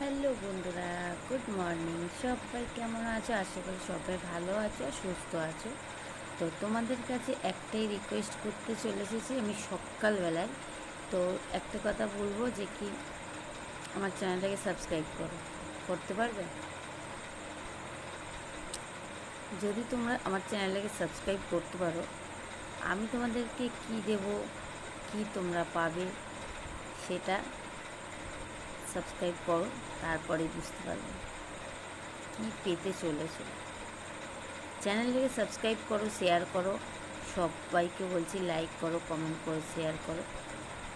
Hello বন্ধুরা, good morning. সবাই কেমন আছো? আশা করি সবাই ভালো আছো সুস্থ আছো। তো তোমাদের কাছে একটাই রিকোয়েস্ট করতে চলে এসেছি আমি সকালবেলায়। তো একটা কথা বলব যে কি, আমার চ্যানেলটাকে সাবস্ক্রাইব করো। করতে পারবে? যদি তোমরা আমার চ্যানেলটাকে সাবস্ক্রাইব করতে পারো, আমি তোমাদেরকে কি দেব, কি তোমরা পাবে, সেটা সাবস্ক্রাইব করো তারপরেই বুঝতে পারবে। কী পেতে চলেছে। চ্যানেলটাকে সাবস্ক্রাইব করো শেয়ার করো। সবাইকে বলছি লাইক করো কমেন্ট করো শেয়ার করো।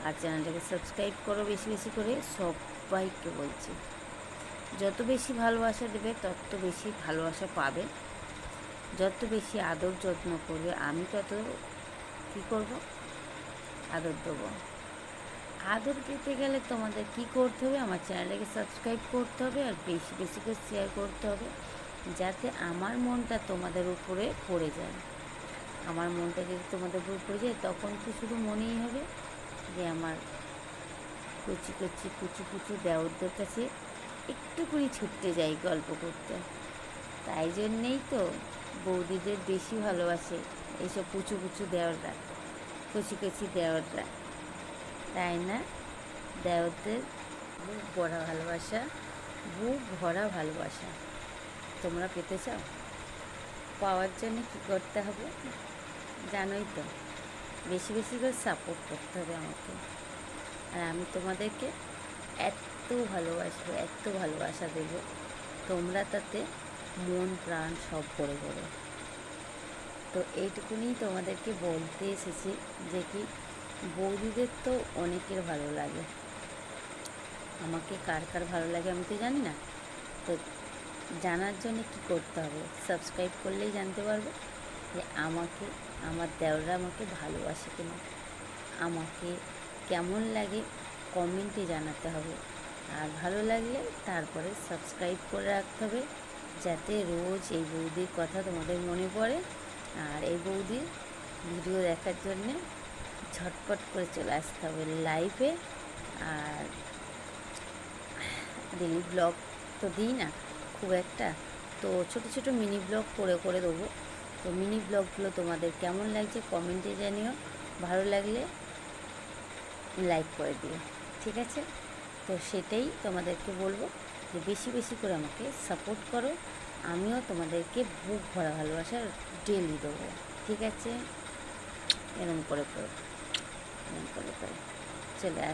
আর চ্যানেলটাকে সাবস্ক্রাইব করো বেশি বেশি করে, সবাইকে বলছি। যত বেশি ভালোবাসা দেবে, তত বেশি ভালোবাসা পাবে। যত বেশি আদর যত্ন করবে, আমি তত কী করব? আদর দেবো। আদর পেতে গেলে তোমাদের কি করতে হবে? আমার চ্যানেলটাকে সাবস্ক্রাইব করতে হবে আর বেশি বেশি করে শেয়ার করতে হবে যাতে আমার মনটা তোমাদের উপরে পড়ে যায়। আমার মনটা যদি তোমাদের উপরে পড়ে যায় তখন তো শুধু মনেই হবে যে আমার কচি কচি, কুচু কুচু দেওরদের কাছে একটু ছুটতে যাই গল্প করতে। তাই জন্যেই তো বৌদিদের বেশি ভালোবাসে এইসব কুচু কুচু দেওররা, কচি কচি দেওররা। তাই না? দেওরদের বুক ভরা ভালোবাসা বুক ভরা ভালোবাসা। তোমরা পেতে চাও? পাওয়ার জন্য কী করতে হবে? জানোই তো, বেশি বেশি করে সাপোর্ট করতে হবে আমাকে। আর আমি তোমাদেরকে এত ভালোবাসবো, এত ভালোবাসা দেবো, তোমরা তাতে মন, প্রাণ সব করে করো তো এইটুকুনি তোমাদেরকে বলতে এসেছি যে কি বৌদিদের তো অনেকের ভালো লাগে। আমাকে কার কার ভালো লাগে আমি তো জানি না। তো জানার জন্য কি করতে হবে? সাবস্ক্রাইব করলেই জানতে পারবে যে আমাকে, আমার দেওররা আমাকে ভালোবাসে কিনা। আমাকে কেমন লাগে কমেন্টে জানাতে হবে। আর ভালো লাগলে তারপরে সাবস্ক্রাইব করে রাখতে হবে যাতে রোজ এই বৌদির কথা তোমাদের মনে পড়ে। আর এই বৌদির ভিডিও দেখার জন্যে ঝটপট করে চলে আসতে হবে লাইভে আর ডেলি ব্লগ তো দিই না, খুব একটা। তো ছোট ছোট মিনি ব্লগ করে করে দেবো। তো মিনি ব্লগগুলো তোমাদের কেমন লাগছে কমেন্টে জানিও। ভালো লাগলে লাইক করে দিও, ঠিক আছে? তো সেটাই তোমাদেরকে বলব যে বেশি বেশি করে আমাকে সাপোর্ট করো। আমিও তোমাদেরকে বুক ভরা ভালোবাসা ডেলি দেবো, ঠিক আছে? এরম করে করে। এরম করে করে চলে আস